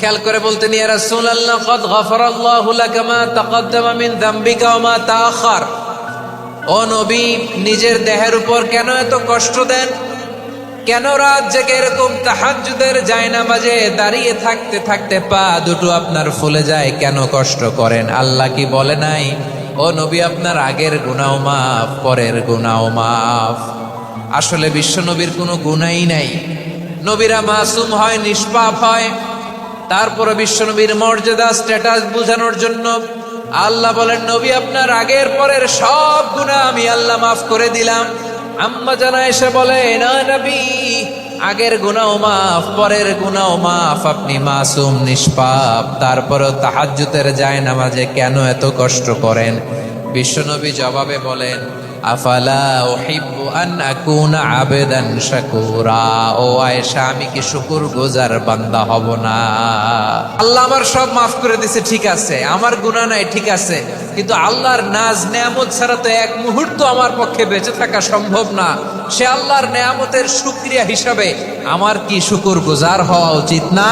খেয়াল করে বলতেন, ইয়া রাসূলুল্লাহ, কদ গফরাল্লাহু লাকা মা তাকদ্দামা মিন যামবিকা ওয়া মা তাআখার। ও নবী, নিজের দেহের উপর কেন এত কষ্ট দেন? কেন রাত জেগে এরকম তাহাজ্জুদের যায় না মাঝে দাঁড়িয়ে থাকতে থাকতে পা দুটো আপনার ফুলে যায়? কেন কষ্ট করেন? আল্লাহ কি বলে নাই? ও নবী, আপনার আগের গুনাও মাফ, পরের গুনাও মাফ। আসলে বিশ্ব নবীর কোনো গুণাই নাই। নবীরা মাসুম হয়, নিষ্পাপ হয়। তারপরে বিশ্বনবীর মর্যাদা স্ট্যাটাস বোঝানোর জন্য আল্লাহ বলেন, নবী, আপনার আগের পরের সব গুনাহ আমি আল্লাহ মাফ করে দিলাম। আম্মা জানা এসে বলে, না নবী, আগের গুনাও মাফ, পরের গুনাও মাফ, আপনি মাসুম, নিষ্পাপ। তারপরও তাহাজ্জুতের যায় নামাজে কেন এত কষ্ট করেন? বিশ্বনবী জবাবে বলেন আফালা উহিব্বু আন আকুনা আবেদান শাকুরা। ও আয়েশা, আমি কি শুকুর গুজার বান্দা হব না? আল্লাহ আমার সব মাফ করে দিছে, ঠিক আছে। আমার গুনাহ নাই, ঠিক আছে। কিন্তু আল্লাহর নাজ নেয়ামত ছাড়া তো এক মুহূর্ত আমার পক্ষে বেঁচে থাকা সম্ভব না। সে আল্লাহর নেয়ামতের শুকরিয়া হিসাবে আমার কি শুকুর গুজার হওয়া উচিত না?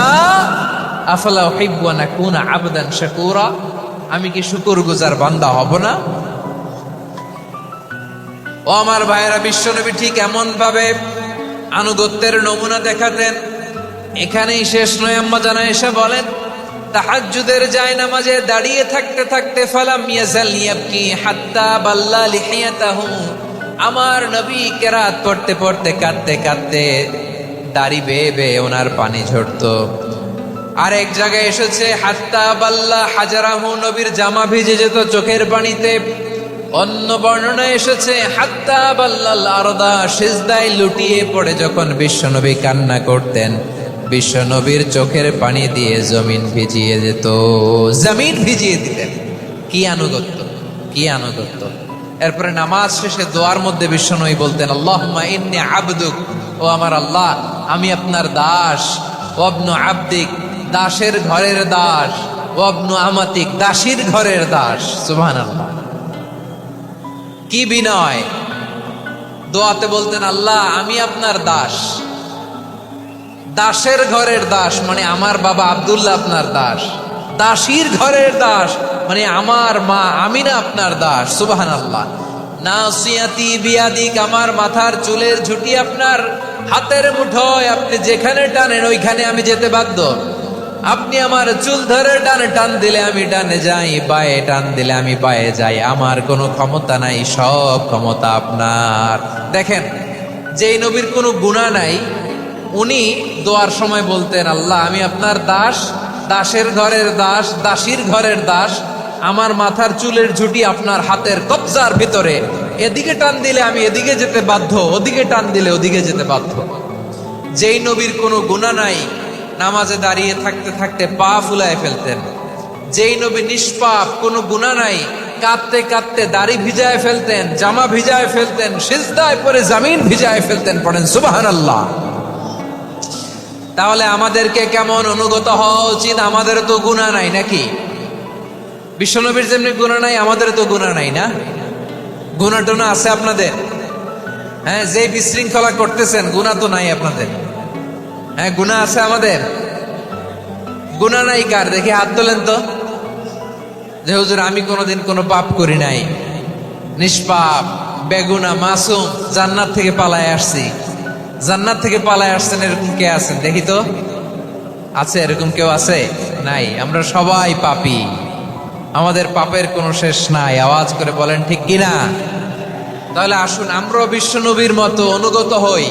আফালা উহিব্বু আন আকুনা আবেদান শাকুরা। আমি কি শুকুর গুজার বান্দা হব না? ও আমার ভাইয়েরা, বিশ্বনবী ঠিক এমন ভাবে আনুগত্যের নমুনা দেখাতেন। এখানেই শেষ নয়, আম্মা জানা এসে বলেন, তাহাজ্জুদের যায় নামাজে দাঁড়িয়ে থাকতে থাকতে ফালাম ইয়াজাল ইয়াবকি হাত্তা বাল্লা লিহিয়াতাহু। আমার নবী কেরাত পড়তে পড়তে কাঁদতে কাঁদতে দাড়ি বেয়ে বেয়ে ওনার পানি ঝরতো। আর এক জায়গায় এসেছে, হাত্তা বাল্লা হাজারাহু, নবীর জামা ভিজে যেত চোখের পানিতে। অন্য বর্ণনা এসেছে, হাত্তা বাল্লাল আরদা সিজদায় লুটিয়ে পড়ে যখন বিশ্বনবী কান্না করতেন। বিশ্বনবীর চোখের পানি দিয়ে জমিন ভিজিয়ে যেত জমিন ভিজিয়ে দিতেন। কি আনুগত্য কি আনুগত্য। এরপরে নামাজ শেষে দোয়ার মধ্যে বিশ্বনবী বলতেন আল্লাহ ইন্নি আবদুক ও আমার আল্লাহ, আমি আপনার দাস অবনু আবদিক দাসের ঘরের দাস অবনু আমাতিক দাসীর ঘরের দাস সুবহান আল্লাহ কি বিনয়? দোয়াতে বলতেন, আল্লাহ, আমি আপনার দাস। দাসের ঘরের দাস মানে আমার বাবা আব্দুল্লাহ আপনার দাস। দাসীর ঘরের দাস মানে আমার মা আমিনা আপনার দাস। সুবাহান আল্লাহ বিয়াদিক, আমার মাথার চুলের ঝুটি আপনার হাতের মুঠোয়, আপনি যেখানে টানেন, ওইখানে আমি যেতে বাধ্য। আপনি আমার চুল ধরে ডানে, টান দিলে আমি ডানে যাই বায়ে টান দিলে আমি পায়ে যাই। আমার কোনো ক্ষমতা নাই, সব ক্ষমতা আপনার। দেখেন, যেই নবীর কোনো গুণা নাই, উনি দোয়ার সময় বলতেন, আল্লাহ, আমি আপনার দাস, দাসের ঘরের দাস, দাসীর ঘরের দাস। আমার মাথার চুলের ঝুটি আপনার হাতের কবজার ভিতরে। এদিকে টান দিলে আমি এদিকে যেতে বাধ্য, ওদিকে টান দিলে ওদিকে যেতে বাধ্য। যেই নবীর কোনো গুণা নাই নামাজে দাঁড়িয়ে থাকতে থাকতে পা ফুলায় ফেলতেন। যেই নবী নিষ্পাপ, কোনো গুণা নাই, কাঁদতে কাঁদতে দাড়ি ভিজায় ফেলতেন, জামা ভিজায় ফেলতেন, সিজদায় পরে জামিন ভিজায় ফেলতেন, পড়েন সুবাহান আল্লাহ তাহলে আমাদেরকে কেমন অনুগত হওয়া উচিত? আমাদের তো গুণা নাই নাকি? বিশ্বনবীর যেমনি গুণা নাই, আমাদের তো গুণা নাই না? গুণা টুনা আছে আপনাদের? হ্যাঁ যে বিশৃঙ্খলা করতেছেন গুণা তো নাই আপনাদের। হ্যাঁ গুণা আছে আমাদের। গুণা নাই কার? দেখি হাত তোলেন তো। যে হুজুর, আমি কোনোদিন কোনো পাপ করি নাই। নিষ্পাপ, বেগুনা, মাসুম জান্নাত থেকে পালায় আসছি। জান্নাত থেকে পালায় আসছেন, এরকম কে আছেন? দেখি তো। আছে, এরকম কেউ আছে? নাই। আমরা সবাই পাপি। আমাদের পাপের কোনো শেষ নাই। আওয়াজ করে বলেন, ঠিক কিনা? তাহলে আসুন, আমরাও বিশ্বনবীর মতো অনুগত হই।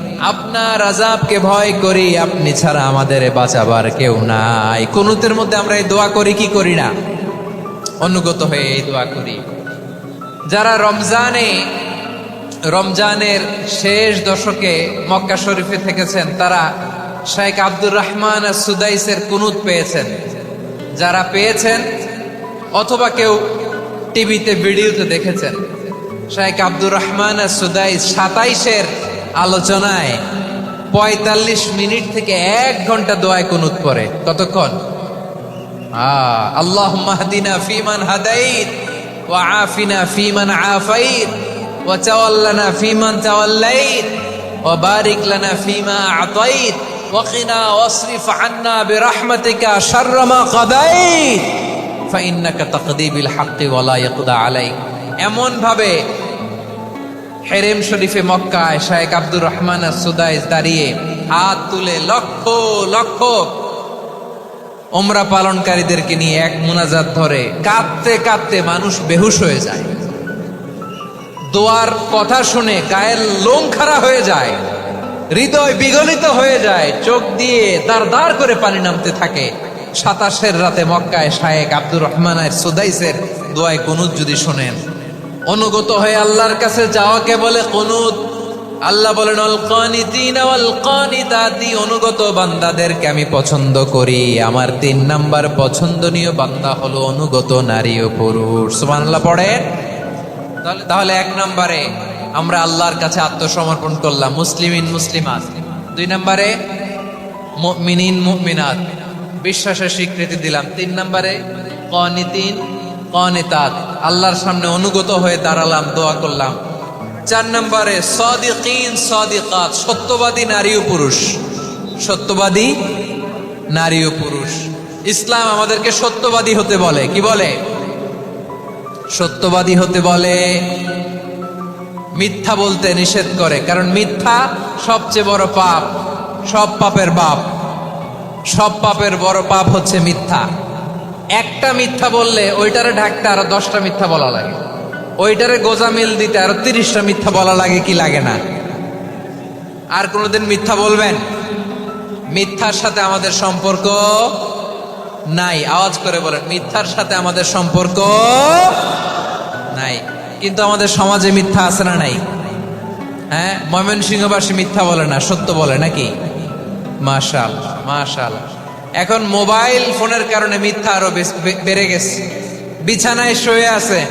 আপনার আজাবকে ভয় করি, আপনি ছাড়া আমাদের বাঁচাবার কেউ নাই। কুনুতের মধ্যে আমরা এই দোয়া করি, কি করি না? অনুগত হয়ে এই দোয়া করি। যারা রমজানে, রমজানের শেষ দশকে মক্কা শরীফে থেকেছেন, তারা শেখ আব্দুর রহমান সুদাইসের কুনুত পেয়েছেন। যারা পেয়েছেন, অথবা কেউ টিভিতে, ভিডিওতে দেখেছেন শেখ আব্দুর রহমান সুদাইস সাতাইশের আলোচনায় পঁয়তাল্লিশ মিনিট থেকে এক ঘণ্টা দোয়ায় কুনুত পরে কতক্ষণ? আল্লাহ মাহদিনা ফিমান হাদাইত ও আফিনা ফিমান আফাইত, ওয়া তাওয়াল্লানা ফিমান তাওয়াল্লাইত ও বারিক লানা ফিমা আতাইত, ওয়া কিনা ওয়াসরিফ আন্না বিরাহমাতিকা শাররা মা কাদাইত। ফাইন্নাকা তাকদিবিল হাক্কি ওয়া লা ইয়াকদা আলাইক। এমন ভাবে হেরেম শরীফে মক্কায় শায়েক আব্দুর রহমান সুদাইস দাঁড়িয়ে হাত তুলে লক্ষ লক্ষ। ওমরা পালনকারীদেরকে নিয়ে এক মোনাজাত ধরে কাঁদতে কাঁদতে মানুষ বেহুশ হয়ে যায়। দোয়ার কথা শুনে গায়ের লোম খাড়া হয়ে যায়, হৃদয় বিগলিত হয়ে যায়, চোখ দিয়ে দাঁড় দাঁড় করে পানি নামতে থাকে। সাতাশের রাতে মক্কায় শায়েক আব্দুর রহমানের সুদাইসের দোয়ায় কনুত যদি শোনেন অনুগত হয়ে আল্লাহর কাছে যাওয়াকে বলে কনুত। আল্লাহ বলেন অনুগত বান্দাদেরকে আমি পছন্দ করি। আমার তিন নাম্বার পছন্দনীয় বান্দা হলো অনুগত নারী ও পুরুষ। সুবহানাল্লাহ, পড়ে? তাহলে তাহলে এক নম্বরে আমরা আল্লাহর কাছে আত্মসমর্পণ করলাম। মুসলিমিন, মুসলিমাত। দুই নম্বরে মিনিন মুমিনাত। বিশ্বাসের স্বীকৃতি দিলাম। তিন নম্বরে কনিতিন, কনিতাত। আল্লাহর সামনে অনুগত হয়ে দাঁড়ালাম, দোয়া করলাম। চার নম্বরে, সদিকিন সদিকাত, সত্যবাদী নারী ও পুরুষ। সত্যবাদী নারী ও পুরুষ। ইসলাম আমাদেরকে সত্যবাদী হতে বলে। কি বলে? সত্যবাদী হতে বলে। মিথ্যা বলতে নিষেধ করে, কারণ মিথ্যা সবচেয়ে বড় পাপ, সব পাপের বাপ। সব পাপের বড় পাপ হচ্ছে মিথ্যা। একটা মিথ্যা বললে ওইটারে ঢাকতে আরও দশটা মিথ্যা বলা লাগে। ওইটারে গোজামিল দিতে আরও তিরিশটা মিথ্যা বলা লাগে কি লাগে না। আর কোনোদিন মিথ্যা বলবেন? মিথ্যার সাথে আমাদের সম্পর্ক নাই। আওয়াজ করে বলেন, মিথ্যার সাথে আমাদের সম্পর্ক নাই। কিন্তু আমাদের সমাজে মিথ্যা আছে না নাই? হ্যাঁ ময়মনসিংহবাসী মিথ্যা বলে না, সত্য বলে নাকি? মাশাল মাশাল এখন মোবাইল ফোনের কারণে মিথ্যা আরও বেড়ে গেছে। বিছানায় শুয়ে আছে।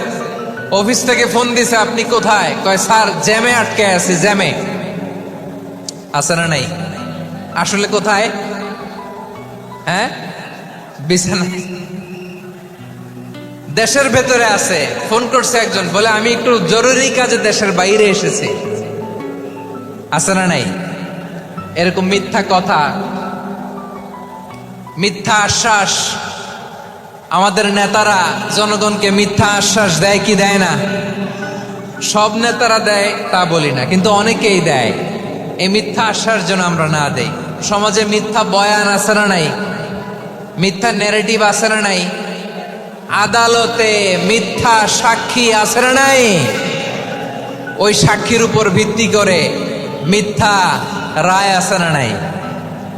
অফিস থেকে ফোন দিছে, আপনি কোথায়? কয়, স্যার, জ্যামে আটকে আছে, জ্যামে। আছে না নাই? আসলে কোথায়? হ্যাঁ? বিছানায়। দেশের ভেতরে আছে। ফোন করছে একজন, বলে, আমি একটু জরুরি কাজে দেশের বাইরে এসেছি। আছে না নাই? এরকম মিথ্যা কথা মিথ্যা আশ্বাস। আমাদের নেতারা জনগণকে মিথ্যা আশ্বাস দেয় কি দেয় না? সব নেতারা দেয়, তা বলি না, কিন্তু অনেকেই দেয়। এই মিথ্যা আশ্বাস যেন আমরা না দেই। সমাজে মিথ্যা বয়ান আছে না নাই? মিথ্যা নেগেটিভ আছে না নাই? আদালতে মিথ্যা সাক্ষী আছে না নাই? ওই সাক্ষীর উপর ভিত্তি করে মিথ্যা রায় আছে না নাই?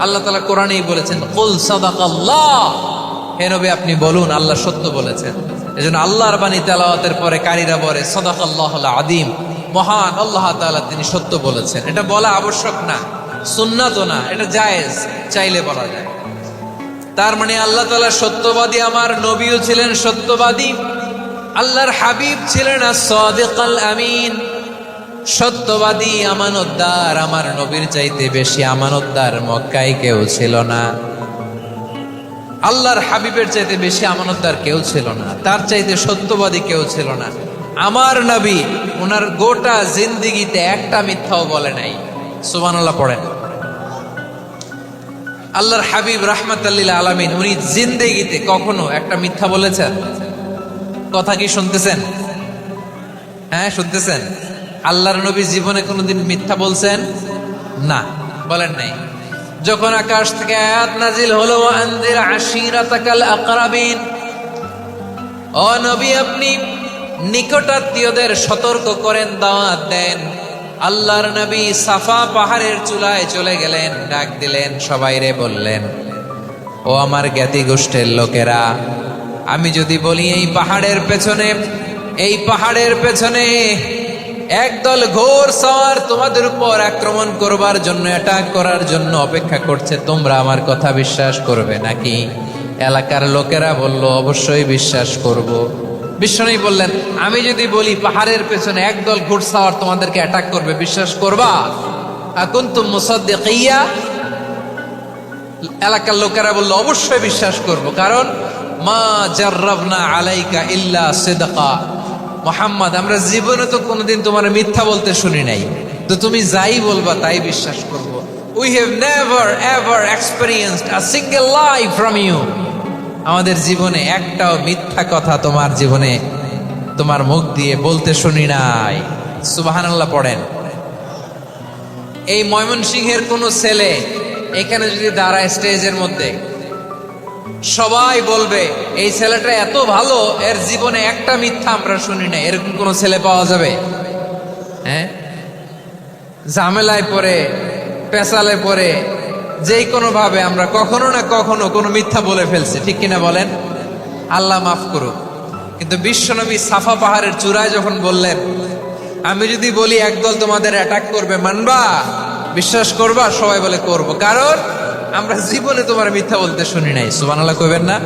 আল্লাহ তালা কোরআনেই বলেছেন, কুল সাদাকাল্লাহ। হে নবী, আপনি বলুন, আল্লাহ সত্য বলেছেন। এজন্য আল্লাহর বাণী তেলাওয়াতের পরে কারীরা বলে, সাদাকাল্লাহুল আদিম মহান আল্লাহ তাআলা তিনি সত্য বলেছেন। এটা বলা আবশ্যক না সুন্নাত না, এটা জায়েজ, চাইলে বলা যায়। তার মানে আল্লাহ তালা সত্যবাদী, আমার নবীও ছিলেন সত্যবাদী, আল্লাহর হাবিব ছিলেন আমিন। সত্যবাদী আমানতদার আমার নবীর চাইতে বেশি আমানতদার মক্কায় কেউ ছিল না। আল্লাহর হাবিবের চাইতে বেশি আমানতদার কেউ ছিল না। তার চাইতে সত্যবাদী কেউ ছিল না। আমার নবী ওনার গোটা জিন্দিগিতে একটা মিথ্যাও বলে নাই। সুবহানাল্লাহ পড়েন। আল্লাহর হাবিব রাহমাতাল্লিল আলামিন উনি জিন্দেগিতে কখনো একটা মিথ্যা বলেছেন? কথা কি শুনতেছেন? হ্যাঁ শুনতেছেন। আল্লাহর নবী জীবনে কোনোদিন মিথ্যা বলছেন? না, বলেন নাই। যখন আকাশ থেকে আয়াত নাজিল হলো আনজির আশিরাতাকাল আকরাবিন ও নবী, আপনি নিকটাত্মীয়দের সতর্ক করেন, দাওয়াত দেন। আল্লাহর নবী সাফা পাহাড়ের চূড়ায় চলে গেলেন, ডাক দিলেন সবাইরে বললেন, ও আমার জ্ঞাতি গোষ্ঠের লোকেরা, আমি যদি বলি এই পাহাড়ের পেছনে, এই পাহাড়ের পেছনে একদল ঘোর সওয়ার তোমাদের উপর আক্রমণ করবার জন্য অ্যাটাক করার জন্য অপেক্ষা করছে। তোমরা আমার কথা বিশ্বাস করবে নাকি? এলাকার লোকেরা বলল, অবশ্যই বিশ্বাস করব। বিশ্বনবী বললেন, আমি যদি বলি পাহাড়ের পেছনে একদল ঘোড়সাওয়ার তোমাদেরকে অ্যাটাক করবে, বিশ্বাস করবা? এখন তো মুসাদ্দিকিয়া? এলাকার লোকেরা বলল, অবশ্যই বিশ্বাস করব, কারণ মা জার্রাবনা আলাইকা ইল্লা সিদকা। মোহাম্মদ, আমরা জীবনে তো কোনোদিন তোমার মিথ্যা বলতে শুনি নাই। তো তুমি যাই বলবা, তাই বিশ্বাস করব। We have never ever experienced a single life from you আমাদের জীবনে একটাও মিথ্যা কথা তোমার জীবনে, তোমার মুখ দিয়ে বলতে শুনি নাই। সুবহানাল্লাহ পড়েন। এই ময়মনসিংহের কোনো ছেলে এখানে যদি দাঁড়ায় স্টেজের মধ্যে সবাই বলবে, এই ছেলেটা এত ভালো, এর জীবনে একটা মিথ্যা আমরা শুনি না এরকম কোন ছেলে পাওয়া যাবে? হ্যাঁ? ঝামেলায় পড়ে পেশালে পড়ে যেই কোনো ভাবে আমরা কখনো না কখনো কোনো মিথ্যা বলে ফেলছি। ঠিক কিনা বলেন? আল্লাহ মাফ করুক। কিন্তু বিশ্বনবী সাফা পাহাড়ের চূড়ায় যখন বললেন, আমি যদি বলি একদল তোমাদের অ্যাটাক করবে, মানবা? বিশ্বাস করবা? সবাই বলে, করব। কারণ আমরা জীবনে তোমার মিথ্যা বলতে শুনি নাই, সুবহানাল্লাহ কইবেন না?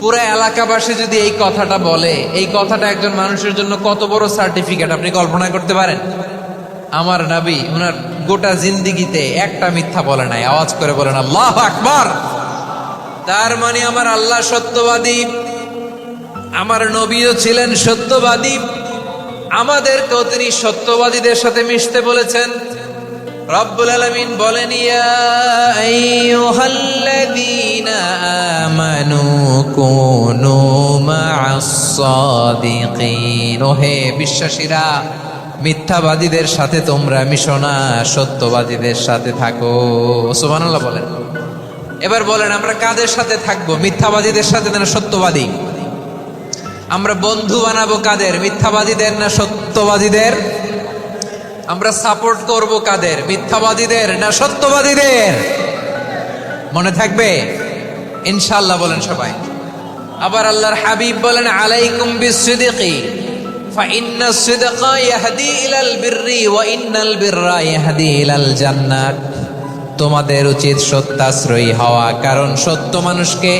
পুরো এলাকাবাসী যদি এই কথাটা বলে, এই কথাটা একজন মানুষের জন্য কত বড় সার্টিফিকেট আপনি কল্পনা করতে পারেন? আমার নাবি, ওনার গোটা জিন্দিগিতে একটা মিথ্যা বলে নাই, আওয়াজ করে বলেন, আল্লাহ আকবার! তার মানে আমার আল্লাহ সত্যবাদী, আমার নবীও ছিলেন সত্যবাদী, আমাদেরকেও তিনি সত্যবাদীদের সাথে মিশতে বলেছেন। রব্বুল আলামিন বলেন, ইয়া কুনু সাদিকিন। বিশ্বাসীরা, মিথ্যাবাদীদের সাথে তোমরা মিশো না, সত্যবাদীদের সাথে থাকো। সুবহানাল্লাহ বলেন। এবার বলেন, আমরা কাদের সাথে থাকব? মিথ্যাবাদীদের সাথে না সত্যবাদী? আমরা বন্ধু বানাবো কাদের? মিথ্যাবাদীদের না সত্যবাদীদের? আমরা সাপোর্ট করব কাদের মিথ্যাবাদীদের না সত্যবাদীদের মনে থাকবে ইনশাল্লাহ বলেন সবাই আবার আল্লাহর হাবিব বলেন আলাইকুম বিসিদিকি فإن الصدق يهدي إلى البر وإن البر يهدي إلى الجنة তোমাদের উচিত সত্যাশ্রয়ী হওয়া কারণ সত্য মানুষকে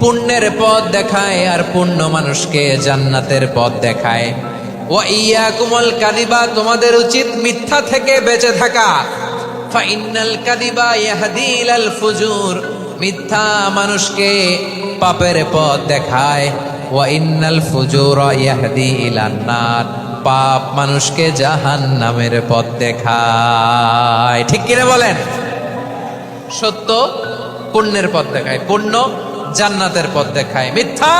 পুণ্যের পথ দেখায় আর পুণ্য মানুষকে জান্নাতের পথ দেখায় ওয়া ইয়াকুমুল কাদিবা তোমাদের উচিত মিথ্যা থেকে বেঁচে থাকা। ফাইনাল কাদিবা ইয়াহদি ইলাল ফুজুর, মিথ্যা মানুষকে পাপের পথ দেখায়। ওয়া ইন্নাল ইয়াহদি ইলান পাপ মানুষকে জাহান্নামের পথ দেখায়। ঠিক কিনা বলেন? সত্য, পুণ্যের পথ দেখায়। পুণ্য জান্নাতের পথ দেখায়। মিথ্যা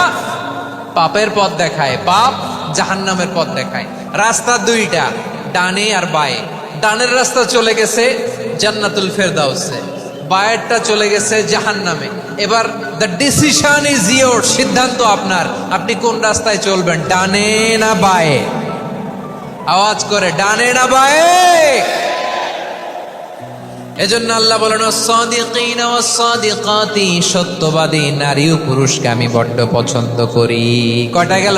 পাপের পথ দেখায়। পাপ জাহান্নামের পথ দেখায়। রাস্তা দুইটা, ডানে আর বায়ে। ডানের রাস্তা চলে গেছে জান্নাতুল ফেরদাউসে। বায়েরটা চলে গেছে জাহান্নামে। এবার দ্য ডিসিশন ইজ ইয়োর সিদ্ধান্ত আপনার। আপনি কোন রাস্তায় চলবেন, ডানে না বায়ে? আওয়াজ করে, ডানে না বায়ে? এজন্য আল্লাহ বলেন সত্যবাদী নারী ও পুরুষকে আমি বড্ড পছন্দ করি। কয়টা গেল?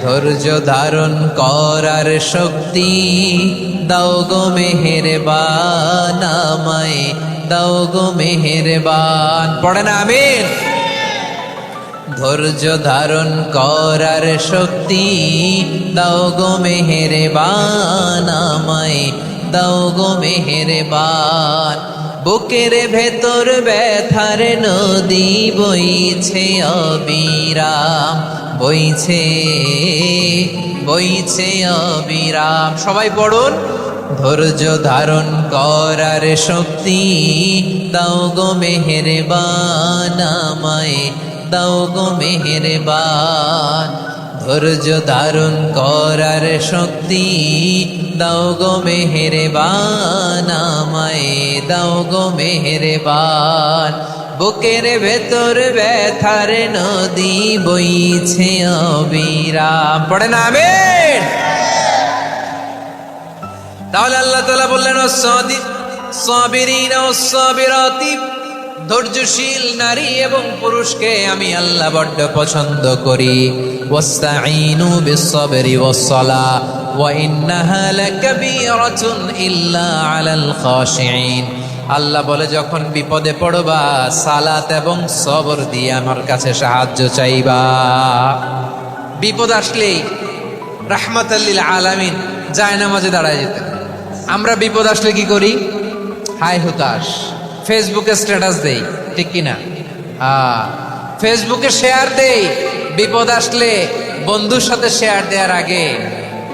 ধৈর্য ধারণ করার শক্তি। দাও গো মেহেরবান আমায়, দাও গো মেহেরবান। পড়েন আমিন। ধৈর্য ধারণ করার শক্তি। দাও গো মেহেরবান আমায়, দাও গো মেহেরবান। বুকের ভেতর ব্যথার নদী বইছে অবিরাম। বইছে বইছে অবিরাম। সবাই পড়ুন। ধৈর্য ধারণ করার শক্তি দাও গো মেহেরবান আমায়, দাও গো মেহেরবান। ধৈর্য ধারণ করার শক্তি দাও গো মেহেরবান আমায়, দাও গো মেহেরবান। বুকের ভেতর ব্যথার নদী বইছে অবিরাম পড়ে না আমিন। তাহলে আল্লাহ তালা বললেন ও সাবিরিনা ও সাবিরাতি, ধৈর্যশীল নারী এবং পুরুষকে আমি আল্লাহ বড্ড পছন্দ করি। ওয়াস্তাঈনু বিসসাবরি ওয়াসসালা, ওয়া ইন্নাহা লাকাবীরাতুন ইল্লা আলাল খাশিঈন। আল্লাহ বলে, যখন বিপদে পড়বা, সালাত এবং সবর দিয়ে আমার কাছে সাহায্য চাইবা। বিপদ আসলেই রাহমাতাল্লিল আলামিন যায় নামাজে দাঁড়ায় যেতেন আমরা বিপদ আসলে কি করি? হাই হুতাশ। ফেসবুকে স্ট্যাটাস দেই, ঠিক কিনা ফেসবুকে শেয়ার দেই। বিপদ আসলে বন্ধুর সাথে শেয়ার দেওয়ার আগে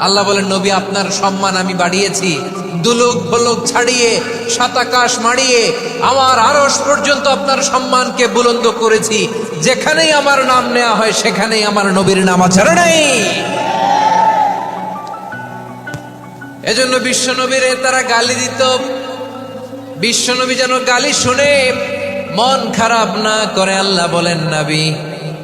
আল্লাহ বলেন, নবী, আপনার সম্মান আমি বাড়িয়েছি। দুলুক ভলুক ছাড়িয়ে, সাতাকাশ মাড়িয়ে, আমার আরস পর্যন্ত আপনার সম্মানকে বুলন্দ করেছি। যেখানেই আমার নাম নেওয়া হয়, সেখানেই আমার নবীর নাম আছে নেই। এজন্য বিশ্ব নবীরে তারা গালি দিত। বিশ্বনবী যেন গালি শুনে মন খারাপ না করে, আল্লাহ বলেন, নবী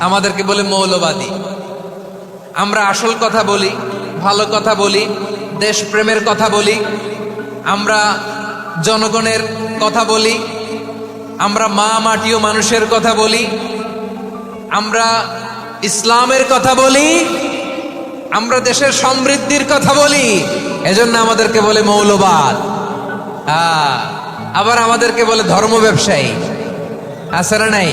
আমাদেরকে বলে মৌলবাদী। আমরা আসল কথা বলি, ভালো কথা বলি, দেশপ্রেমের কথা বলি, আমরা জনগণের কথা বলি, আমরা মা মাটিও মানুষের কথা বলি, আমরা ইসলামের কথা বলি, আমরা দেশের সমৃদ্ধির কথা বলি, এজন্য আমাদেরকে বলে মৌলবাদ। আবার আমাদেরকে বলে ধর্ম ব্যবসায়ী। না নাই?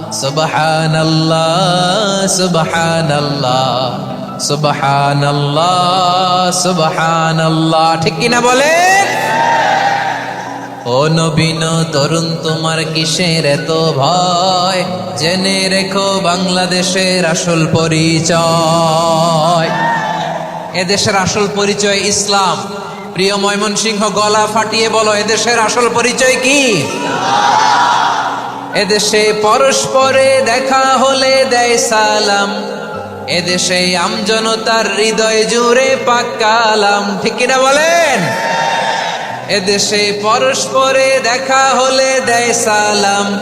সুবহান সুবহান সুবহান সুবহান ঠিক কিনা বলেন? ও নবীন তরুণ, তোমার কিসের এত ভয়? জেনে রেখো বাংলাদেশের আসল পরিচয়। এদেশের আসল পরিচয় ইসলাম। প্রিয় ময়মনসিংহ, গলা ফাটিয়ে বলো, এদেশের আসল পরিচয় কি? এদেশে পরস্পরে দেখা হলে দেয় সালাম। এদেশে আমজনতার হৃদয় জুড়ে পাক্কালাম ঠিক কিনা বলেন? এদেশে পরস্পরে দেখা হলে দেয় সালাম।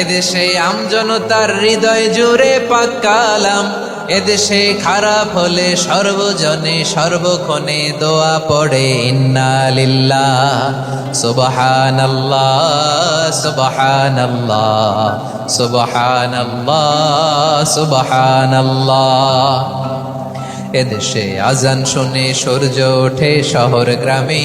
এদেশে আমজনতার হৃদয় জুড়ে পাক্কালাম এদেশে খারাপ হলে সর্বজনে সর্বক্ষণে দোয়া পড়ে ইন্নালিল্লাহ সুবহানাল্লাহ সুবহানাল্লাহ সুবহানাল্লাহ সুবহানাল্লাহ। এদেশে আজান শুনে সূর্য ওঠে শহর গ্রামে।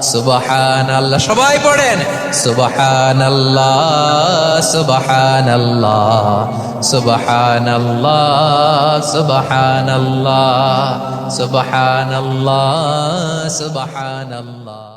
সুবহান আল্লাহ সবাই পড়েন। সুবহান আল্লাহ সুবহান আল্লাহ সুবহান আল্লাহ